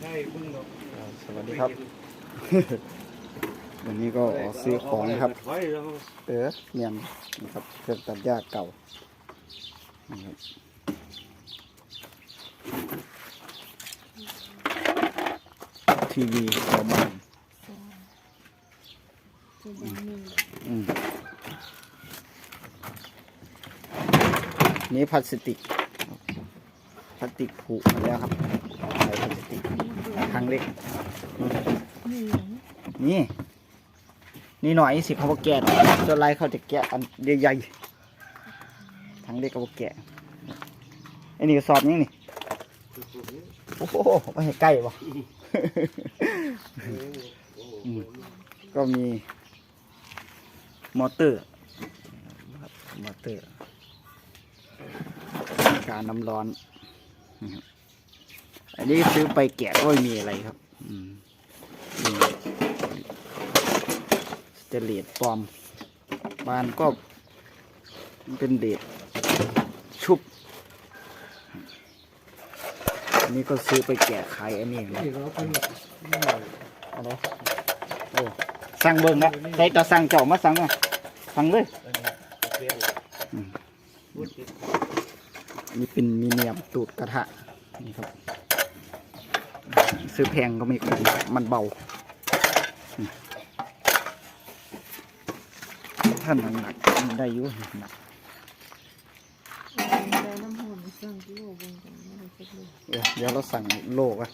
ใช่เพิ่งเราสวัสดีครับ วันนี้ก็ออกซื้อของนะครับถอยแล้วเออเมียนนะครับเครื่องตัดหญ้าเก่านะครับทีวีชาวบ้านจะยังมีอืมนี่พลาสติกพลาสติกผุมาแล้วครับใส่พลาสติก ครั้งเล็กนี่หยังนี่ นี่หน่อยสิเขาบอกแกะจนไรเขาจะแกะอันใหญ่ๆทั้งเล็กเขาบอกแกะไอ้นี่ก็สอบยังนี่ โอ้โหไม่ให้ใกล้บ่อืมก็มี มอเตอร์ครับมอเตอร์ การน้ำร้อนนะครับ อันนี้ซื้อไปแกะก็ไม่มีอะไรครับอืมสเตเลสปลอมบานก็เป็นเดดชุบ อันนี้ก็ซื้อไปแกะขายอันนี้นะนี่เราเป็นอะไรโอ้สั่งเบิ่งนะใส่ตาสั่งเจ้ามาสั่งอะสั่งเลยนี่เป็นมีเนียมตูดกระทะนี่ครับ ซื้อแพงก็ไม่คุ้มมันเบาอืมถ้าหนักหนักๆมันได้อยู่หนักได้น้ำหอมสั่งกิโลเบิ่งกันไม่ได้สักเลยเดี๋ยวเดี๋ยวเราสั่งโลกอะ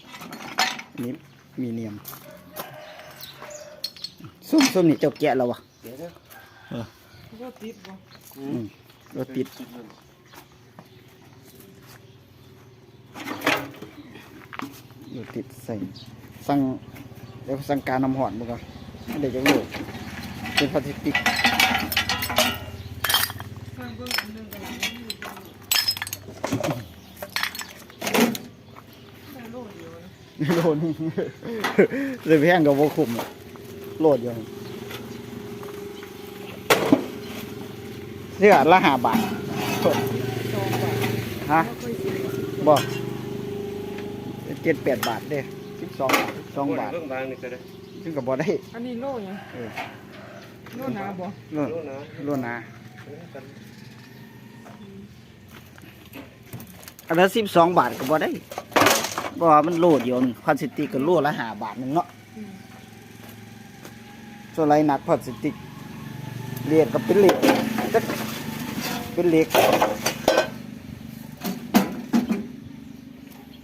อันนี้มีเนียมส้มส้มนี่เจ้าแกะแล้ววะเดี๋ยวนะก็ติดบ่อืมเราติด อยู่ติดใส่สั่งเดี๋ยวสั่งการน้ำหอนบุกอะเดี๋ยวจะโลกเป็นพลาสติกสั่งเบิ่งอันหนึงกันแล้วมีได้โลเดียวนะโลนึงเลยแพงกับโวคุมอะโลดอยู่เสื้อละห้าบาทสบฮะบอก เจ็ดแปดบาทเด้สิบสองบาทสองบาทเรื่องบางนี่ก็ได้ซึ่งกับบ่ได้อันนี้โลหยังเออโลหนาบ่โลดรู้นะโลดหนาอันนั้นสิบสองบาทก็บ่ได้เพราะว่ามันโลดเดียวนึงพลาสติกก็โลละห้าบาทหนึงเนาะอืมส่วนไรหนักพลาสติกเหล็กก็เป็นเหล็กจักเป็นเหล็ก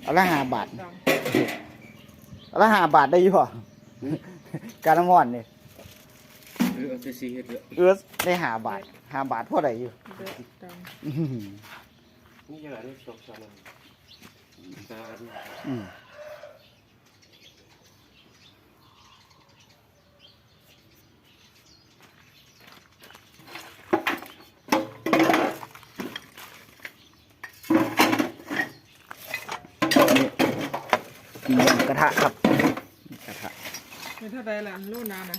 อันละห้าบาทดังอันละห้าบาทได้อยี่ป่ะการน้ำมันเนี่ยเออเอาไปซีเฮ็ดเถอะเอื้อได้ห้าบาทห้าบาทพอได้อยู่เด็ดดังอื้อหือนี่ยังไงนี่สองสามอันสามอันอืมนี่ กระทะครับกระทะไม่เท่าใดล่ะโลหนาน่ะ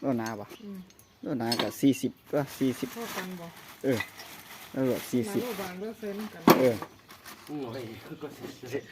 โลนาปะอืมโลนากับสี่สิบก็สี่สิบเท่ากันบ่เออแล้วก็สี่มาสิบโลบางโลเซนกันเออโอ้ยก็เสร็จ